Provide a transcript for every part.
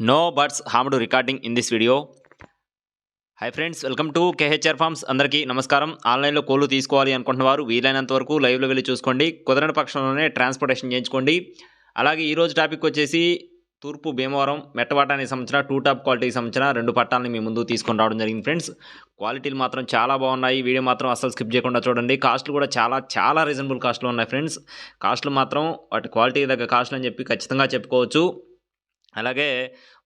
No birds harmed recording in this video hi friends welcome to KHR farms అందరికీ నమస్కారం ఆన్లైన్లో కోళ్ళు తీసుకోవాలి అనుకుంటున్న వారు వీలైనంత వరకు లైవ్లో వెళ్ళి చూసుకోండి కుదరని పక్షంలోనే ట్రాన్స్పోర్టేషన్ చేయించుకోండి అలాగే ఈరోజు టాపిక్ వచ్చేసి తూర్పు భీమవరం మెట్టవాటానికి సంబంధించిన టూ టాప్ క్వాలిటీకి సంబంధించిన రెండు పట్టాలని మీ ముందు తీసుకొని రావడం జరిగింది ఫ్రెండ్స్ క్వాలిటీలు మాత్రం చాలా బాగున్నాయి. వీడియో మాత్రం అసలు స్కిప్ చేయకుండా చూడండి. కాస్ట్లు కూడా చాలా చాలా రీజనబుల్ కాస్ట్లో ఉన్నాయి ఫ్రెండ్స్ కాస్ట్లు మాత్రం వాటి క్వాలిటీ దగ్గర కాస్ట్లు అని చెప్పి ఖచ్చితంగా చెప్పుకోవచ్చు. అలాగే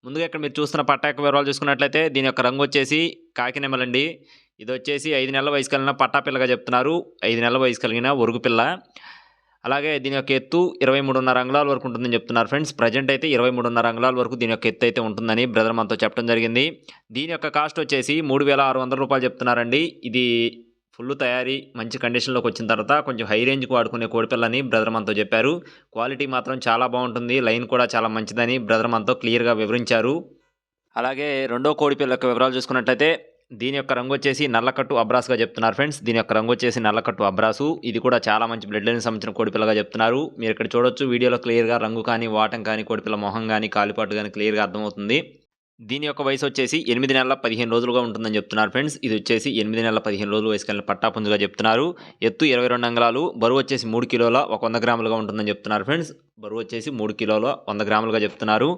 ముందుగా ఇక్కడ మీరు చూస్తున్న పట్టాక వివరాలు చూసుకున్నట్లయితే దీని యొక్క రంగు వచ్చేసి కాకినెమలండి ఇది వచ్చేసి ఐదు నెలల వయసు కలిగిన పట్టా పిల్లగా చెప్తున్నారు. ఐదు నెలల వయసు కలిగిన ఒరుగు పిల్ల. అలాగే దీని యొక్క ఎత్తు ఇరవై మూడున్నర అంగుళాల వరకు ఉంటుందని చెప్తున్నారు ఫ్రెండ్స్. ప్రజెంట్ అయితే ఇరవై మూడున్నర అంగుళాల వరకు దీని యొక్క ఎత్తు అయితే ఉంటుందని బ్రదర్ మనతో చెప్పడం జరిగింది. దీని యొక్క కాస్ట్ వచ్చేసి మూడు వేల ఆరు వందల రూపాయలు చెప్తున్నారండి. ఇది ఫుల్ తయారీ మంచి కండిషన్లోకి వచ్చిన తర్వాత కొంచెం హై రేంజ్కి వాడుకునే కోడిపిల్లని బ్రదర్ మనతో చెప్పారు. క్వాలిటీ మాత్రం చాలా బాగుంటుంది. లైన్ కూడా చాలా మంచిదని బ్రదర్ మనతో క్లియర్గా వివరించారు. అలాగే రెండో కోడిపిల్ల యొక్క వివరాలు చూసుకున్నట్లయితే దీని యొక్క రంగు వచ్చేసి నల్లకట్టు అబ్రాస్గా చెప్తున్నారు ఫ్రెండ్స్. దీని యొక్క రంగు వచ్చేసి నల్లకట్టు అబ్రాసు. ఇది కూడా చాలా మంచి బ్లడ్ లైన్ సంబంధించిన కోడిపిల్లగా చెప్తున్నారు. మీరు ఇక్కడ చూడొచ్చు వీడియోలో క్లియర్గా రంగు కానీ వాటం కానీ కోడిపిల్ల మొహం కానీ కాలిపాటు కానీ క్లియర్గా అర్థమవుతుంది. దీని యొక్క వయసు వచ్చేసి ఎనిమిది నెలల పదిహేను రోజులుగా ఉంటుందని చెప్తున్నారు ఫ్రెండ్స్. ఇది వచ్చేసి ఎనిమిది నెలల పదిహేను రోజులు వయసు కలిగిన పట్టాపుంజుగా చెప్తున్నారు. ఎత్తు ఇరవై రెండు అంగళాలు బరువు వచ్చేసి మూడు కిలోల ఒక వంద గ్రాములుగా ఉంటుందని చెప్తున్నారు ఫ్రెండ్స్. బరువు వచ్చేసి మూడు కిలోల వంద గ్రాములుగా చెప్తున్నారు.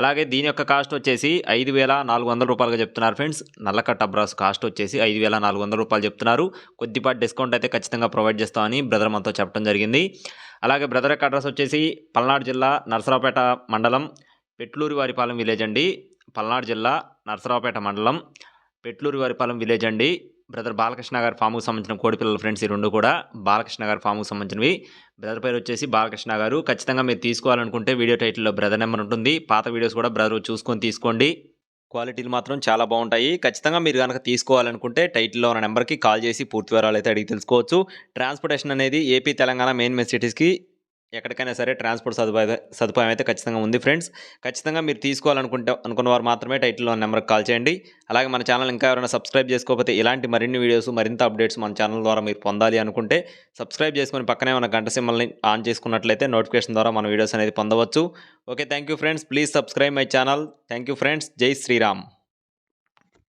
అలాగే దీని యొక్క కాస్ట్ వచ్చేసి ఐదు వేల నాలుగు వందల రూపాయలుగా చెప్తున్నారు ఫ్రెండ్స్. నల్లకట్ట బ్రాస్ కాస్ట్ వచ్చేసి ఐదు వేల నాలుగు వందల రూపాయలు చెప్తున్నారు. కొద్దిపాటి డిస్కౌంట్ అయితే ఖచ్చితంగా ప్రొవైడ్ చేస్తామని బ్రదర్ మనతో చెప్పడం జరిగింది. అలాగే బ్రదర్ యొక్క అడ్రస్ వచ్చేసి పల్నాడు జిల్లా నరసరావుపేట మండలం పెట్లూరి వారిపాలెం విలేజ్ అండి. పల్నాడు జిల్లా నరసరావుపేట మండలం పెట్లూరి వారిపాలెం విలేజ్ అండి. బ్రదర్ బాలకృష్ణ గారి ఫామ్కు సంబంధించిన కోడిపిల్లల ఫ్రెండ్స్ ఈ రెండు కూడా బాలకృష్ణ గారి ఫామ్కు సంబంధించినవి. బ్రదర్ పేరు వచ్చేసి బాలకృష్ణ గారు. ఖచ్చితంగా మీరు తీసుకోవాలనుకుంటే వీడియో టైటిల్లో బ్రదర్ నెంబర్ ఉంటుంది. పాత వీడియోస్ కూడా బ్రదర్ చూసుకొని తీసుకోండి. క్వాలిటీలు మాత్రం చాలా బాగుంటాయి. ఖచ్చితంగా మీరు కనుక తీసుకోవాలనుకుంటే టైటిల్లో ఉన్న నెంబర్కి కాల్ చేసి పూర్తి వివరాలు అయితే అడిగి తెలుసుకోవచ్చు. ట్రాన్స్పోర్టేషన్ అనేది ఏపీ తెలంగాణ మెయిన్ మెయిన్ సిటీస్కి ఎక్కడికైనా సరే ట్రాన్స్పోర్ట్ సదుపాయం సదుపాయం అయితే ఖచ్చితంగా ఉంది ఫ్రెండ్స్. ఖచ్చితంగా మీరు తీసుకోవాలనుకుంటే అనుకున్న వారు మాత్రమే టైటిల్లో నెంబర్కి కాల్ చేయండి. అలాగే మన ఛానల్ ఇంకా ఎవరైనా సబ్స్క్రైబ్ చేసుకోకపోతే ఇలాంటి మరిన్ని వీడియోస్ మరింత అప్డేట్స్ మన ఛానల్ ద్వారా మీరు పొందాలి అనుకుంటే సబ్స్క్రైబ్ చేసుకొని పక్కనే ఉన్న గంట సింబల్ని ఆన్ చేసుకున్నట్లయితే నోటిఫికేషన్ ద్వారా మన వీడియోస్ అనేది పొందవచ్చు. Okay thank you friends. Please subscribe my channel. Thank you friends. జై శ్రీరామ్.